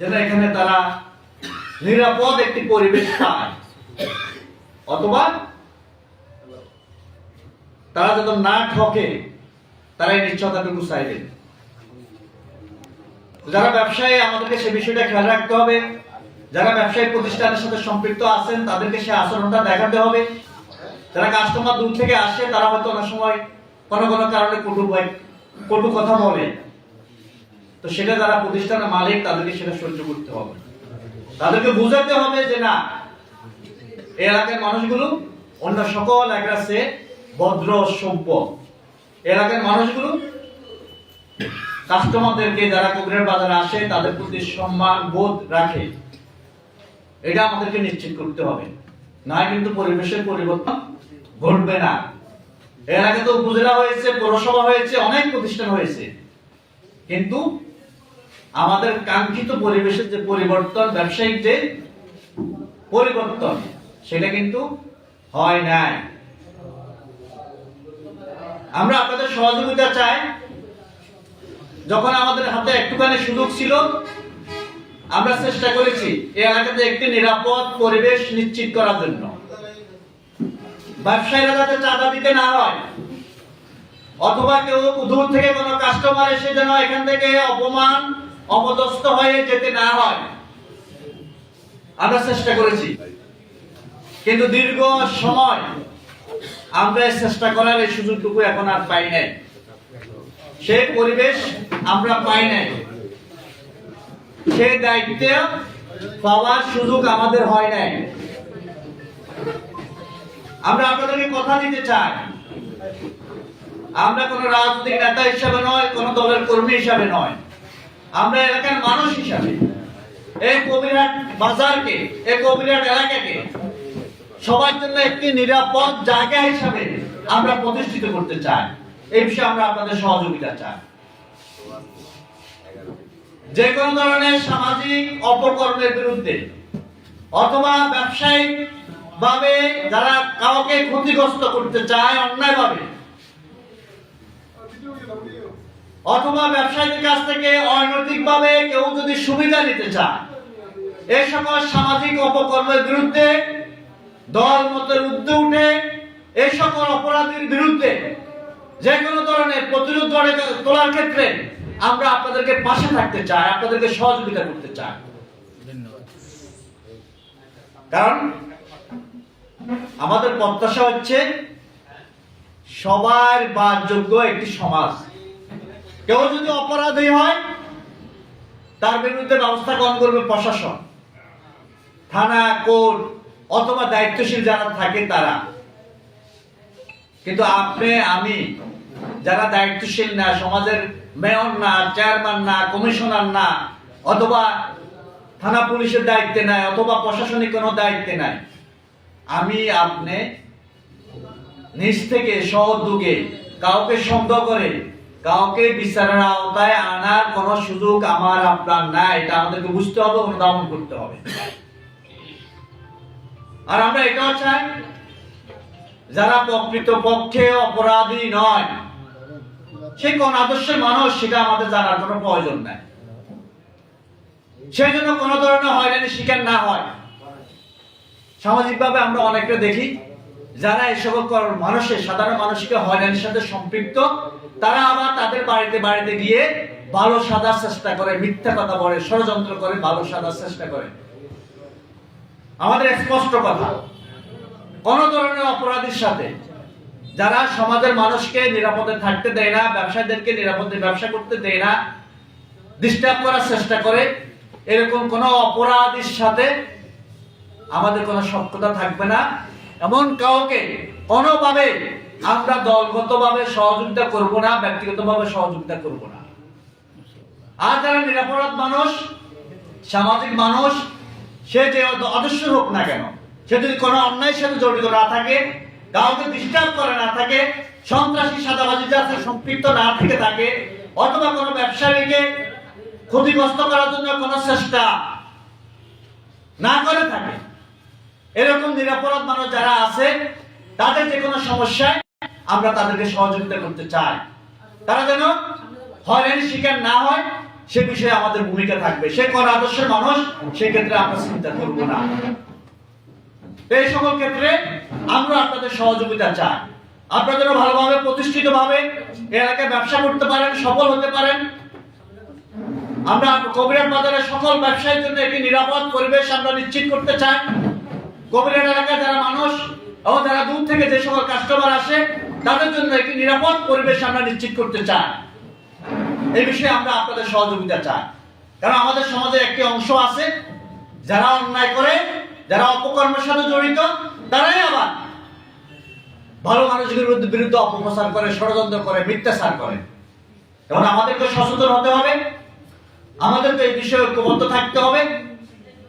যেন এখানে তারা নিরাপদ একটি পরিবেশ পায়। অথবা তারা যেন না ঠকে তারা এই নিশ্চয়তাটুকু চাইবেন যারা ব্যবসায়ী, আমাদেরকে সে বিষয়টা খেয়াল রাখতে হবে। যারা ব্যবসায়ী প্রতিষ্ঠানের সাথে সম্পৃক্ত আছেন, তাদেরকে সে আচরণটা দেখাতে হবে। যারা কাস্টমার দূর থেকে আসে, তারা হয়তো অনেক সময় কোনো কোনো কারণে কটু কটু কথা বলে। তো সেটা যারা প্রতিষ্ঠানের মালিক, তাদেরকে সেটা সহ্য করতে হবে। তাদেরকে বোঝাতে হবে যে না এলাকার মানুষগুলো অন্য সকল এলাকার ভদ্র সভ্য এলাকার মানুষগুলো কাস্টমারদেরকে যারা কবিরের বাজারে আসে, তাদের প্রতি সম্মান বোধ রাখে। এটা আমাদেরকে নিশ্চিত করতে হবে। না কিন্তু পরিবেশের পরিবর্তন ঘটবে না। এর আগে তো উপজেলা হয়েছে, পৌরসভা হয়েছে, অনেক প্রতিষ্ঠান হয়েছে। কিন্তু আমাদের কাঙ্ক্ষিত পরিবেশের যে পরিবর্তন, ব্যবসায়িক যে পরিবর্তন, সেটা কিন্তু হয় নাই। আমরা আপনাদের সহযোগিতা চাই। যখন আমাদের হাতে একটুখানি সুযোগ ছিল, আমরা চেষ্টা করেছি এই এলাকাতে একটি নিরাপদ পরিবেশ নিশ্চিত করার জন্য। ব্যবসায়ীরা যাতে চাঁদা দিতে না হয়, অথবা কেউ দূর থেকে কোনো কাস্টমার এসে যেন এখান থেকে অপমান অপদস্থ হয়ে যেতে না হয়। আমরা চেষ্টা করেছি। কিন্তু দীর্ঘ সময় আমরা চেষ্টা করার এই সুযোগটুকু এখন আর পাই নাই। সেই পরিবেশ আমরা পাই নাই। সেই দায়িত্ব পাওয়ার সুযোগ আমাদের হয় নাই। আমরা আপনাদেরকে কথা দিতে চাই। আমরা কোন রাজনৈতিক নেতা হিসাবে নয়, কোন দলের কর্মী হিসাবে নয়। আমরা এলাকার মানুষ হিসাবে, এই কবিরহাট বাজারকে, এই কবিরহাট এলাকাকে সবার জন্য একটি নিরাপদ জায়গা হিসাবে আমরা প্রতিষ্ঠিত করতে চাই। এই বিষয়ে আমরা আপনাদের সহযোগিতা চাই। যে কোনো ধরনের সামাজিক অপকর্মের বিরুদ্ধে অথবা ব্যবসায়িক ভাবে যারা কাউকে ক্ষতিগ্রস্ত করতে চায় অন্যায় ভাবে অথবা ব্যবসায়ীদের কাছ থেকে অনৈতিক ভাবে কেউ যদি সুবিধা নিতে চায় এই সকল সামাজিক অপকর্মের বিরুদ্ধে দল মতের ঊর্ধ্বে উঠে এই সকল অপরাধীর বিরুদ্ধে যে কোনো ধরনের প্রতিরোধ গড়ে তোলার ক্ষেত্রে আমরা আপনাদেরকে পাশে থাকতে চাই আপনাদেরকে সহযোগিতা করতে চাই। কারণ আমাদের প্রত্যাশা হচ্ছে সবার বাসযোগ্য একটি সমাজ। কেউ যদি অপরাধী হয়, তার বিরুদ্ধে ব্যবস্থা গ্রহণ করবে প্রশাসন। থানা, কোর্ট, অথবা দায়িত্বশীল যারা থাকে তারা। কিন্তু আপনি, আমি, যারা দায়িত্বশীল না, সমাজের মেয়র না, চেয়ারম্যান না, কমিশনার না, অথবা থানা পুলিশের দায়িত্বে নাই, অথবা প্রশাসনিক কোনো দায়িত্বে নাই, আমি আপনি নিজ থেকে সহযোগে কাউকে সন্দেহ করে কাউকে বিচারের আওতায় আনার কোন সুযোগ আমার আপনার নাই, এটা আমাদেরকে বুঝতে হবে, অনুধাবন করতে হবে। আর আমরা এটাও চাই, যারা প্রকৃত পক্ষে অপরাধী নয়, সে কোন আদর্শের মানুষ, সেটা আমাদের জানার কোনো প্রয়োজন নাই। সেই জন্য কোনো ধরনের হয়রানি, শিকার না হয়। সামাজিকভাবে আমরা অনেকটা দেখি। যারা এই সকল মানুষের সাধারণ মানুষকে হয়রানির সাথে সম্পৃক্ত, তারা আবার তাদের বাড়িতে বাড়িতে গিয়ে ভালো সাজার চেষ্টা করে, মিথ্যা কথা বলে, ষড়যন্ত্র করে ভালো সাজার চেষ্টা করে। আমাদের স্পষ্ট কথা। কোন ধরনের অপরাধীর সাথে যারা সমাজের মানুষকে নিরাপদে থাকতে দেয় না, ব্যবসায়ীদেরকে নিরাপদে ব্যবসা করতে দেয় না ডিস্টার্ব করার চেষ্টা করে, এরকম কোন অপরাধীর সাথে আমাদের কোনো সক্ষতা থাকবে না। এমন কাউকে কোনোভাবে আমরা দলগতভাবে সহযোগিতা করব না, ব্যক্তিগতভাবে সহযোগিতা করব না। আর যারা নিরাপরাধ মানুষ, সামাজিক মানুষ, সে যে অদস্য হোক না কেন, সে যদি কোনো অন্যায়ের সাথে জড়িত না থাকে, কাউকে ডিস্টার্ব করে না থাকে, সন্ত্রাসী সাদাবাজি যাতে সম্পৃক্ত না থেকে থাকে, অথবা কোনো ব্যবসায়ীকে ক্ষতিগ্রস্ত করার জন্য কোনো চেষ্টা না করে থাকে এরকম নিরাপরাধ মানুষ যারা আছে, তাদের যে কোনো সমস্যায় আমরা তাদেরকে সহযোগিতা করতে চাই। তারা যেন হয়রানির শিকার না হয়, সে বিষয়ে আমাদের ভূমিকা থাকবে। সে কোন আদর্শের মানুষ, সেক্ষেত্রে আমরা চিন্তা করব না। এই সকল ক্ষেত্রে আমরা আপনাদের সহযোগিতা চাই। আপনারা যেন ভালোভাবে প্রতিষ্ঠিত ভাবে এলাকায় ব্যবসা করতে পারেন, সফল হতে পারেন। আমরা কবিরাট বাজারে সকল ব্যবসায়ীর জন্য একটি নিরাপদ পরিবেশ আমরা নিশ্চিত করতে চাই। কবিরাট এলাকায় যারা মানুষ এবং যারা দূর থেকে যে সকল কাস্টমার আসে, তাদের জন্য একটি নিরাপদ পরিবেশ আমরা নিশ্চিত করতে চাই। এই বিষয়ে আমরা আপনাদের সহযোগিতা চাই। কারণ আমাদের সমাজে একটি অংশ আছে, যারা অন্যায় করে, যারা অপকর্মের সাথে জড়িত, তারাই আবার ভালো মানুষের বিরুদ্ধে বিরুদ্ধে অপপ্রচার করে, ষড়যন্ত্র করে, মিথ্যাচার করে। এবং আমাদেরকে সচেতন হতে হবে। আমাদেরকে এই বিষয়ে ঐক্যবদ্ধ থাকতে হবে।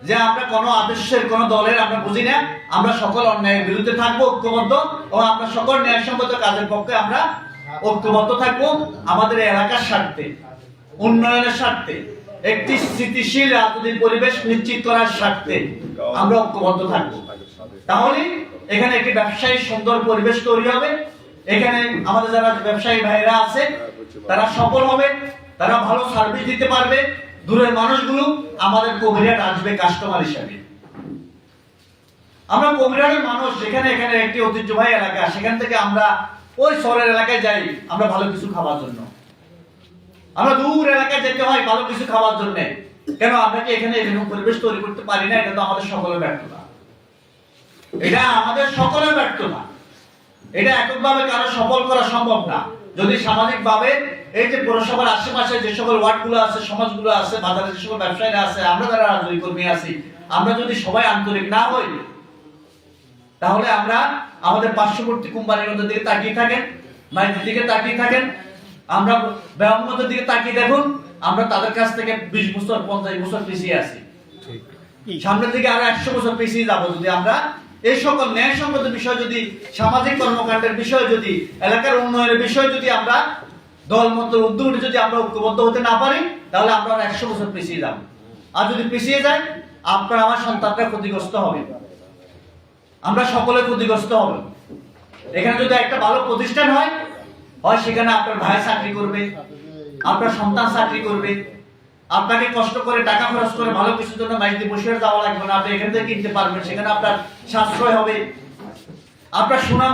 যে আমরা কোনো আদর্শের কোন দলের আমরা বুঝি না। আমরা সকল অন্যায়ের বিরুদ্ধে থাকব, ঐক্যবদ্ধ, এবং আমরা সকল ন্যায়সঙ্গত কাজের পক্ষে আমরা ঐক্যবদ্ধ থাকব আমাদের এলাকার স্বার্থে, উন্নয়নের স্বার্থে, একটি স্থিতিশীল রাজনৈতিক পরিবেশ নিশ্চিত করার স্বার্থে আমরা ঐক্যবদ্ধ থাকব। তাহলে এখানে একটি ব্যবসায়ী সুন্দর পরিবেশ তৈরি হবে। এখানে আমাদের যারা ব্যবসায়ী ভাইরা আছে, তারা সফল হবে, তারা ভালো সার্ভিস দিতে পারবে। দূরের মানুষগুলো আমাদের কবিরাট আসবে কাস্টমার হিসাবে। আমরা কবিরাটের মানুষ, যেখানে এখানে একটি ঐতিহ্যবাহী এলাকা, সেখান থেকে আমরা ওই শহরের এলাকায় যাই, আমরা ভালো কিছু খাওয়ার জন্য। আমরা দূর এলাকায় যেতে হয় ভালো কিছু খাওয়ার জন্য। কেন? আমরা কি এখানে এরকম পরিবেশ তৈরি করতে পারি না? এটা তো আমাদের সকলের ব্যর্থতা। এটা আমাদের সকলের ব্যর্থতা। এটা এককভাবে কারও সফল করা সম্ভব না। যদি সামাজিক ভাবে এই যে পৌরসভার আশেপাশে যে সকল ওয়ার্ডগুলো আছে সমাজগুলো আছে বাজারে যে সকল ব্যবসায়ীরা আছে আমরা যারা রাজনৈতিক কর্মী আছি আমরা যদি সবাই আন্তরিক না হই তাহলে আমরা আমাদের পার্শ্ববর্তী কোম্পানিগুলোর দিকে তাকিয়ে থাকেন মাইনের দিকে তাকিয়ে থাকেন আমরা ব্যায়ামের দিকে তাকিয়ে দেখুন আমরা তাদের কাছ থেকে বিশ বছর পঞ্চাশ বছর পিছিয়ে আছি। সামনের দিকে আরও একশো বছর পিছিয়ে যাব যদি আমরা এই সকল ন্যায়সঙ্গত বিষয় যদি, সামাজিক কর্মকাণ্ডের বিষয় যদি, এলাকার উন্নয়নের বিষয় যদি আমরা দলমত উদ্যোগে যদি আমরা ঐক্যবদ্ধ হতে না পারি, তাহলে আমরা একশো বছর পিছিয়ে যাব। আর যদি পিছিয়ে যাই, আপনার আমার সন্তানরা ক্ষতিগ্রস্ত হবে। আমরা সকলে ক্ষতিগ্রস্ত হবে। এখানে যদি একটা ভালো প্রতিষ্ঠান হয় হয় সেখানে আপনার ভাই চাকরি করবে, আপনার সন্তান চাকরি করবে। আপনাকে কষ্ট করে টাকা খরচ করে ভালো কিছুর জন্য বাড়িতে বসে যাওয়া লাগবে না। আপনি এখান থেকে কিনতে পারবেন, সেখানে আপনার সাশ্রয় হবে। আপনার সুনাম